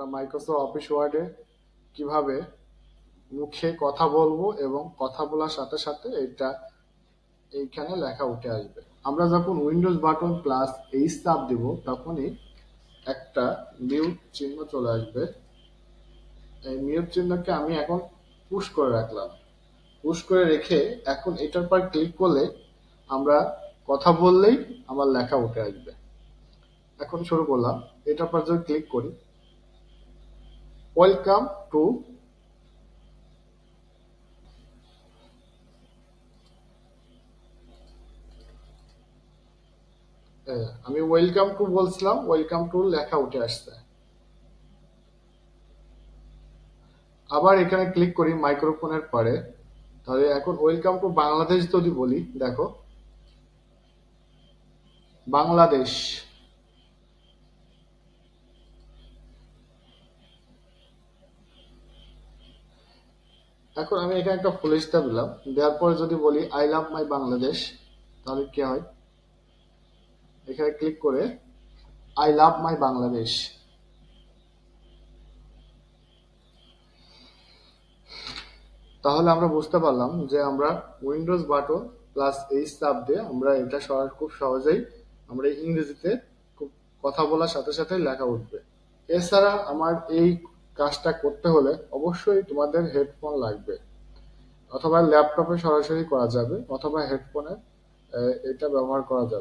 আমরা Microsoft office ওয়ার্ডে কীভাবে মুখে কথা বলব এবং কথা বলার সাথে সাথে এটা এইখানে লেখা উঠে আসবে। আমরা যখন উইন্ডোজ বাটন প্লাস এই চাপ দিব, তখনই একটা মিউট চিহ্ন চলে আসবে। এই মিউট চিহ্নকে আমি এখন পুশ করে রাখলাম। পুশ করে রেখে এখন এটার পর ক্লিক করলে আমরা কথা বললেই আমার লেখা উঠে আসবে। এখন শুরু করলাম। এটার পর যদি ক্লিক করি ওয়েলকাম টু আমি ওয়েলকাম টু বলছিলাম ওয়েলকাম টু লেখা উঠে আসছে। আবার এখানে ক্লিক করি মাইক্রোফোনের পরে। তাহলে এখন ওয়েলকাম টু বাংলাদেশ যদি বলি, দেখো। বাংলাদেশ। এখন আমি এখানে একটা ফুল স্টপ দিলাম। দেওয়ার পরে যদি বলি আই লাভ মাই বাংলাদেশ তাহলে কি হয়? এখানে ক্লিক করে আই লাভ মাই বাংলাদেশ তাহলে আমরা বুঝতে পারলাম যে আমরা উইন্ডোজ বাটন প্লাস এই চাপ দিয়ে আমরা এটা সহ- খুব সহজেই আমরা ইংরেজিতে খুব কথা বলার সাথে সাথে লেখা উঠবে। এছাড়া আমার এই কাজটা করতে হলে অবশ্যই তোমাদের হেডফোন লাগবে। অথবা ল্যাপটপে সরাসরি করা যাবে, অথবা হেডফোনে এটা ব্যবহার করা যাবে।